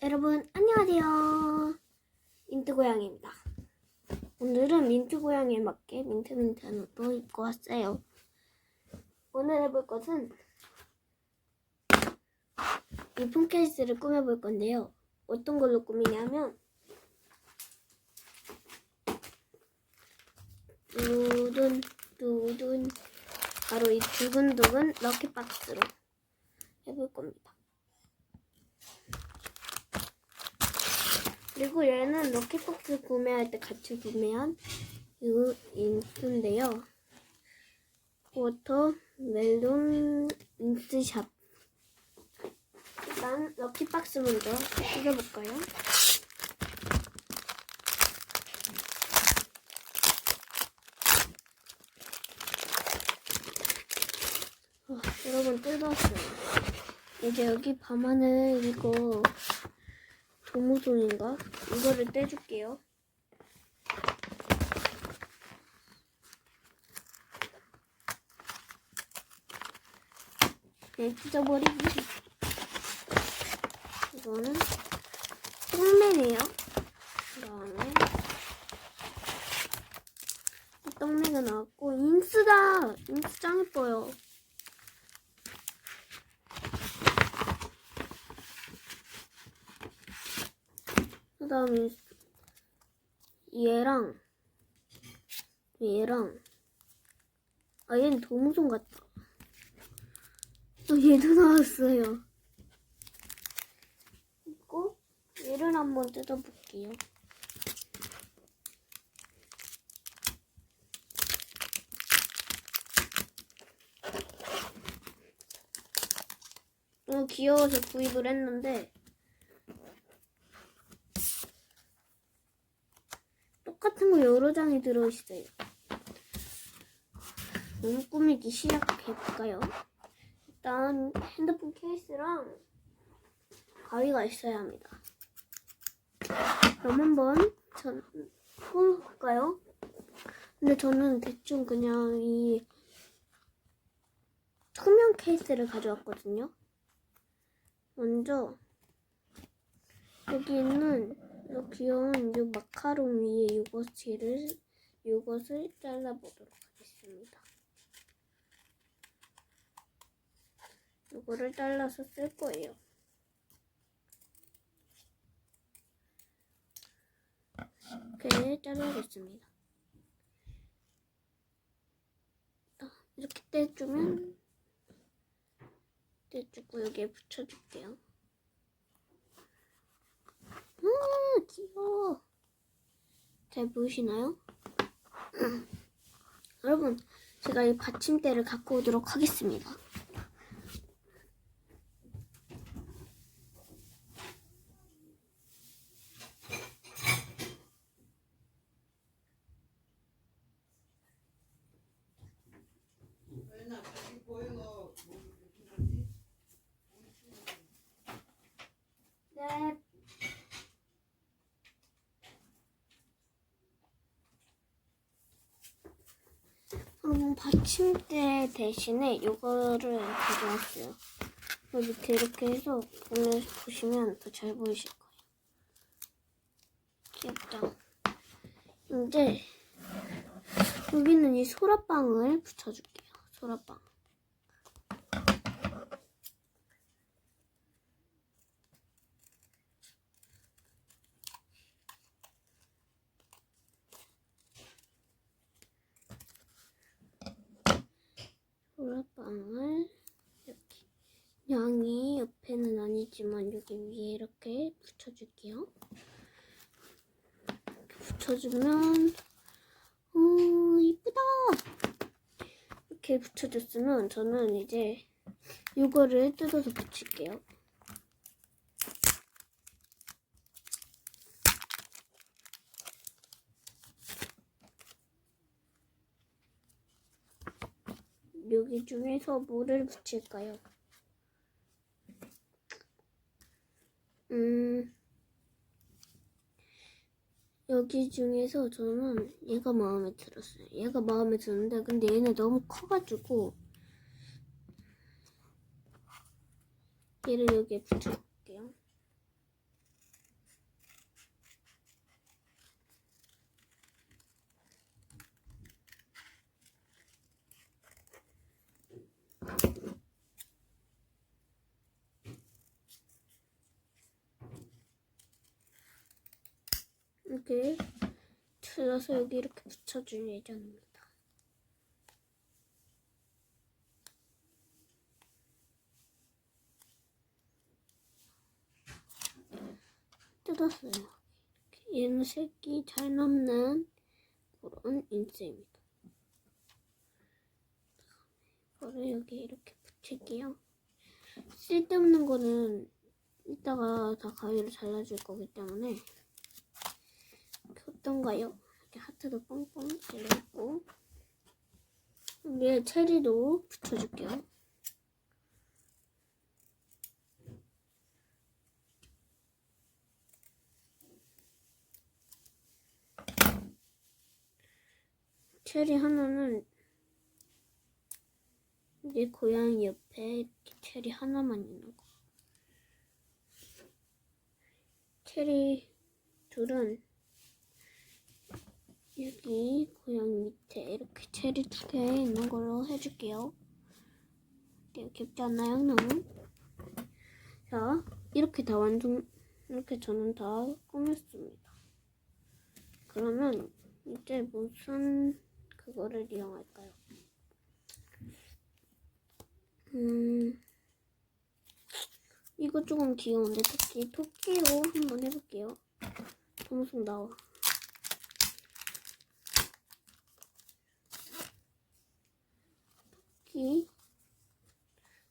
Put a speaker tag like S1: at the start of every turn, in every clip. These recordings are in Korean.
S1: 여러분 안녕하세요. 민트 고양이입니다. 오늘은 민트 고양이에 맞게 민트 민트한 옷도 입고 왔어요. 오늘 해볼 것은 이 폰케이스를 꾸며볼 건데요. 어떤 걸로 꾸미냐면 두둔 두둔 바로 이 두근두근 럭키박스로 해볼 겁니다 그리고 얘는 럭키박스 구매할 때 같이 구매한 이 인트인데요. 워터 멜론 인트샵. 일단 럭키박스 먼저 뜯어볼까요? 와, 여러분 뜯었어요. 이제 여기 밤하늘 이거 도무송인가? 이거를 떼줄게요. 네, 찢어버리기. 이거는 떡매네요. 그 다음에 떡매가 나왔고 인스다! 인스 짱 예뻐요. 그 다음에 얘랑 얘랑 아 얘는 도무송 같다. 어, 얘도 나왔어요. 그리고 얘를 한번 뜯어볼게요. 너무 귀여워서 구입을 했는데 똑같은 거 여러 장이 들어있어요. 너무 꾸미기 시작해볼까요? 일단 핸드폰 케이스랑 가위가 있어야 합니다. 그럼 한번 전 뽑아볼까요? 근데 저는 대충 그냥 이 투명 케이스를 가져왔거든요. 먼저 여기 있는 이 귀여운 이 마카롱 위에 요거트를 요것을 잘라보도록 하겠습니다. 요거를 잘라서 쓸 거예요. 이렇게 잘라겠습니다. 아, 이렇게 떼주면 떼주고 여기에 붙여줄게요. 아, 귀여워. 잘 보이시나요? 여러분, 제가 이 받침대를 갖고 오도록 하겠습니다. 네. 음, 받침대 대신에 이거를 가져왔어요. 여기 밑에 이렇게 해서 보시면 더 잘 보이실 거예요. 귀엽죠? 이제 여기는 이 소라빵을 붙여줄게요. 소라빵. 소라빵을 이렇게 양이 옆에는 아니지만 여기 위에 이렇게 붙여줄게요. 이렇게 붙여주면 오 이쁘다. 이렇게 붙여줬으면 저는 이제 이거를 뜯어서 붙일게요. 여기 중에서 뭐를 붙일까요? 음. 여기 중에서 저는 얘가 마음에 들었어요. 얘가 마음에 드는데, 근데 얘는 너무 커가지고, 얘를 여기에 붙여볼게요. 이렇게 틀어서 여기 이렇게 붙여줄 예정입니다. 뜯었어요. 얘는 색이 잘 남는 그런 인쇄입니다. 이거를 여기 이렇게 붙일게요. 쓸데없는 거는 이따가 다 가위로 잘라줄 거기 때문에 이렇게 어떤가요? 이렇게 하트도 뻥뻥 찔러있고 여기에 체리도 붙여줄게요. 체리 하나는 이게 고양이 옆에 체리 하나만 있는 거. 체리 둘은 여기 고양이 밑에 이렇게 체리 두 개 있는 걸로 해줄게요. 이렇게 귀엽지 않나요, 너무? 자, 이렇게 다 완성, 이렇게 저는 다 꾸몄습니다. 그러면 이제 무슨 그거를 이용할까요? 음, 이거 조금 귀여운데 토끼 토끼로 한번 해볼게요. 동성 나와. 토끼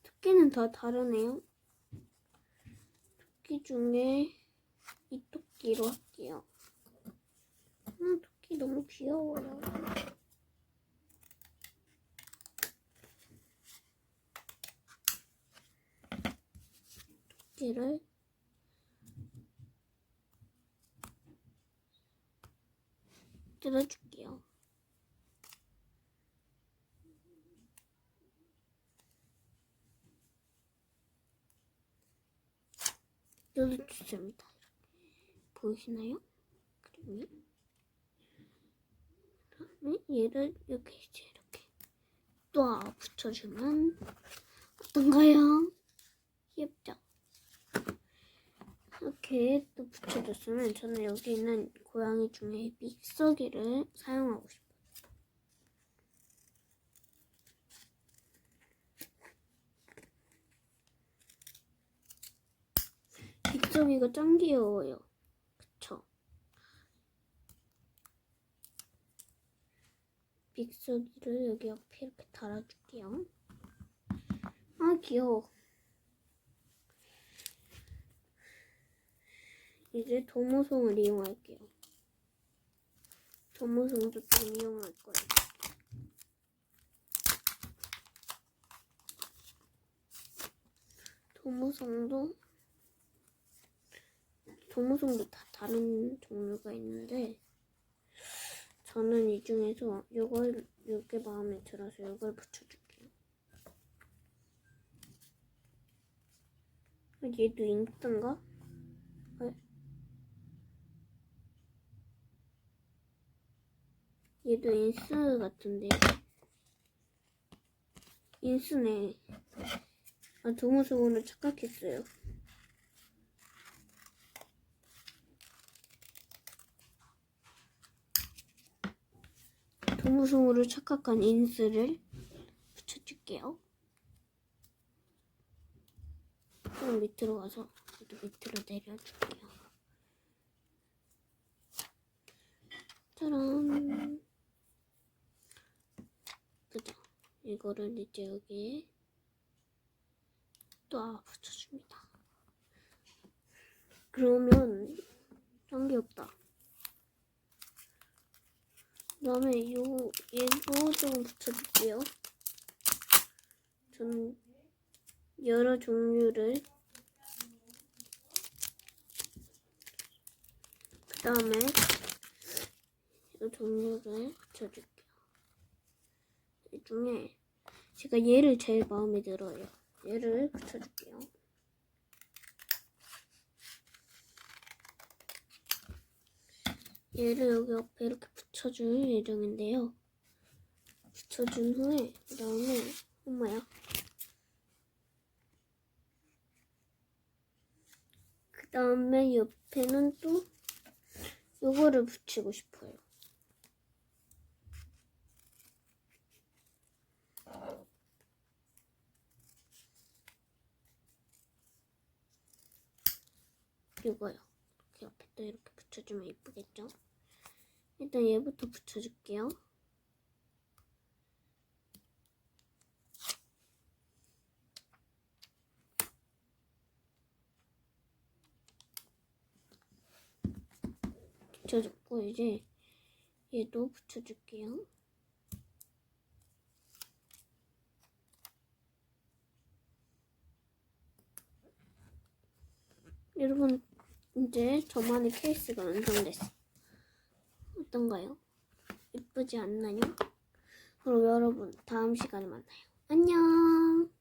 S1: 토끼는 다 다르네요. 토끼 중에 이 토끼로 할게요. 아, 토끼 너무 귀여워요. 토끼를 뜯어줄게요. 뜯어주십니다. 보이시나요? 그림이? 그다음에 얘를 이렇게 이제 이렇게 또 붙여주면 어떤가요? 귀엽죠? 이렇게 또 붙여줬으면 저는 여기 있는 고양이 중에 믹서기를 사용하고 싶어요. 믹서기가 짱 귀여워요. 그쵸? 믹서기를 여기 옆에 이렇게 달아줄게요. 아 귀여워. 이제 도무송을 이용할게요. 도무송도 좀 이용할 거예요. 도무송도 도무송도 다 다른 종류가 있는데 저는 이 중에서 이걸 이게 마음에 들어서 이걸 붙여줄게요. 아, 얘도 인스인가? 얘도 인스 같은데 인스네 아 동호수으로 착각했어요 동호수으로 착각한 인스를 붙여줄게요 좀 밑으로 가서 또 밑으로 내려줄게요 짜란 그죠? 이거를 이제 여기에 또 붙여줍니다. 그러면 짱 귀엽다. 그 다음에 요 얘도 조금 붙여줄게요. 저는 여러 종류를 그 다음에 이 종류를 붙여줄게요. 이 중에 제가 얘를 제일 마음에 들어요. 얘를 붙여줄게요. 얘를 여기 옆에 이렇게 붙여줄 예정인데요. 붙여준 후에 그 다음에 엄마야. 그 다음에 옆에는 또 요거를 붙이고 싶어요. 이거요. 이렇게 옆에다 이렇게 붙여주면 이쁘겠죠? 일단 얘부터 붙여줄게요. 붙여줬고 이제 얘도 붙여줄게요. 여러분 이제 저만의 케이스가 완성됐어요. 어떤가요? 예쁘지 않나요? 그럼 여러분 다음 시간에 만나요. 안녕.